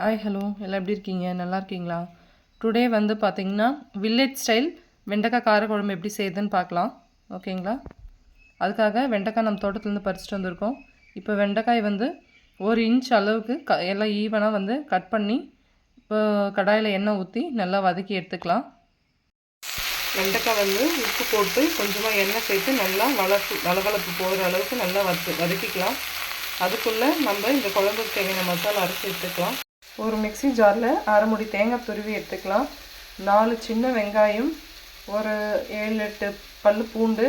Hi hello எல்லாம் எப்படி இருக்கீங்க? நல்லா இருக்கீங்களா? டுடே வந்து பார்த்தீங்கன்னா வில்லேஜ் ஸ்டைல் வெண்டைக்காய் காரக்குழம்பு எப்படி செய்யுதுன்னு பார்க்கலாம் ஓகேங்களா அதுக்காக வெண்டைக்காய் நம்ம தோட்டத்துலேருந்து பறிச்சுட்டு வந்திருக்கோம். இப்போ வெண்டைக்காய் வந்து ஒரு இன்ச் அளவுக்கு க எல்லாம் ஈவனாக வந்து கட் பண்ணி இப்போ கடாயில் எண்ணெய் ஊற்றி நல்லா வதக்கி எடுத்துக்கலாம். வெண்டைக்காய் வந்து உப்பு போட்டு கொஞ்சமாக எண்ணெய் சேர்த்து நல்லா வளர்ப்பு வளவளப்பு போகிற அளவுக்கு நல்லா வதக்கு வதக்கிக்கலாம். அதுக்குள்ளே நம்ம இந்த குழம்புக்கு தேவையான மசாலா அரைச்சி எடுத்துக்கலாம். ஒரு மிக்ஸி ஜாரில் அரை முடி தேங்காய் துருவி எடுத்துக்கலாம். நாலு சின்ன வெங்காயம் ஒரு ஏழு எட்டு பல் பூண்டு.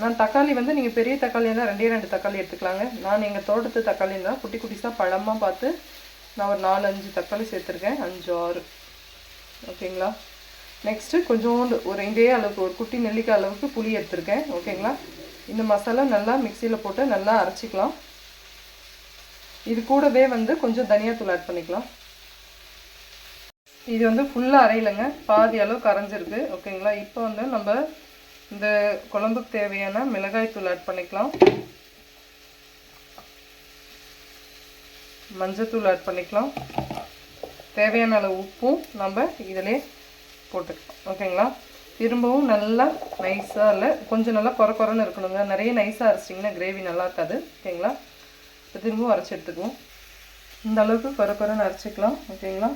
நான் தக்காளி வந்து நீங்கள் பெரிய தக்காளி இருந்தால் ரெண்டே ரெண்டு தக்காளி எடுத்துக்கலாங்க. நான் எங்கள் தோட்டத்து தக்காளி தான் குட்டி குட்டிஸாக பழமாக பார்த்து நான் ஒரு நாலு அஞ்சு தக்காளி சேர்த்துருக்கேன். அஞ்சு ஆறு. ஓகேங்களா? நெக்ஸ்ட்டு கொஞ்சோண்டு ஒரு இதே அளவுக்கு ஒரு குட்டி நெல்லிக்காய் அளவுக்கு புளி எடுத்திருக்கேன். ஓகேங்களா? இந்த மசாலா நல்லா மிக்சியில் போட்டு நல்லா அரைச்சிக்கலாம். இது கூடவே வந்து கொஞ்சம் தனியாத்தூள் ஆட் பண்ணிக்கலாம். இது வந்து ஃபுல்லாக அரையிலைங்க. பாதி அளவு கரைஞ்சிருக்கு ஓகேங்களா இப்போ வந்து நம்ம இந்த குழம்புக்கு தேவையான மிளகாய் தூள் ஆட் பண்ணிக்கலாம். மஞ்சத்தூள் ஆட் பண்ணிக்கலாம். தேவையான அளவு உப்பும் நம்ம இதிலே போட்டுக்கலாம். ஓகேங்களா திரும்பவும் நல்லா நைஸாக இல்லை கொஞ்சம் நல்லா குறை குறைன்னு இருக்கணுங்க. நிறைய நைஸாக அரைச்சிட்டிங்கன்னா கிரேவி நல்லா இருக்காது. ஓகேங்களா இப்போ திரும்பவும் அரைச்சி எடுத்துக்குவோம். இந்த அளவுக்கு குறை குறைன்னு அரைச்சிக்கலாம். ஓகேங்களா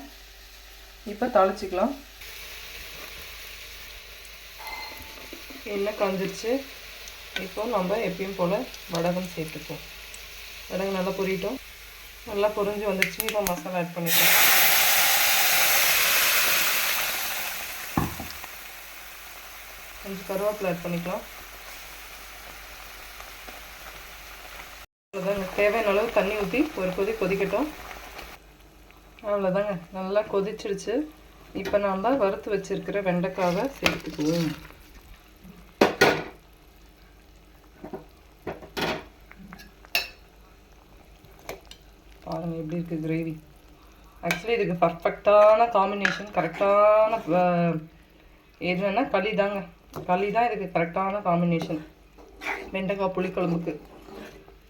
இப்போ தாளிச்சிக்கலாம். எண்ணெய் காஞ்சிருச்சு. இப்போ நம்ம எப்பயும் போல் வடகம் சேர்த்துப்போம். வடகம் நல்லா பொரியட்டும். நல்லா பொரிஞ்சு வந்துடுச்சு இப்போ மசாலா ஆட் பண்ணிக்கலாம். கொஞ்சம் கருவேப்பிலை ஆட் பண்ணிக்கலாம். தேவையான அளவு தண்ணி ஊற்றி ஒரு கொதி கொதிக்கட்டும். அவ்வளோதாங்க நல்லா கொதிச்சிருச்சு. இப்போ நான் தான் வறுத்து வச்சுருக்கிற வெண்டைக்காவை சேர்த்துக்குவோம் பாருங்கள் எப்படி இருக்குது கிரேவி ஆக்சுவலி இதுக்கு பர்ஃபெக்டான காம்பினேஷன் கரெக்டான எதுனா களி தாங்க. களி தான் இதுக்கு கரெக்டான காம்பினேஷன் வெண்டைக்காய் புளிக்குழம்புக்கு.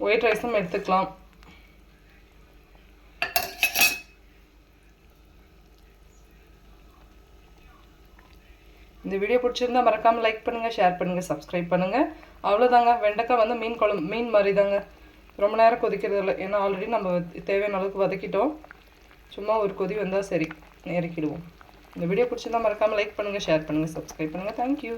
ஒயிட் ரைஸும் எடுத்துக்கலாம். இந்த வீடியோ பிடிச்சிருந்தா மறக்காமல் லைக் பண்ணுங்கள் ஷேர் பண்ணுங்கள் சப்ஸ்கிரைப் பண்ணுங்கள் அவ்வளோதாங்க வெண்டைக்காய் வந்து மீன் குழம்பு மீன் மாதிரி தாங்க ரொம்ப நேரம் கொதிக்கிறது இல்லை. ஏன்னா ஆல்ரெடி நம்ம தேவையான அளவுக்கு வதக்கிட்டோம். சும்மா ஒரு கொதி வந்தால் சரி. இறக்கிடுவோம் இந்த வீடியோ பிடிச்சிருந்தா மறக்காமல் லைக் பண்ணுங்கள் ஷேர் பண்ணுங்கள் சப்ஸ்கிரைப் பண்ணுங்கள் தேங்க்யூ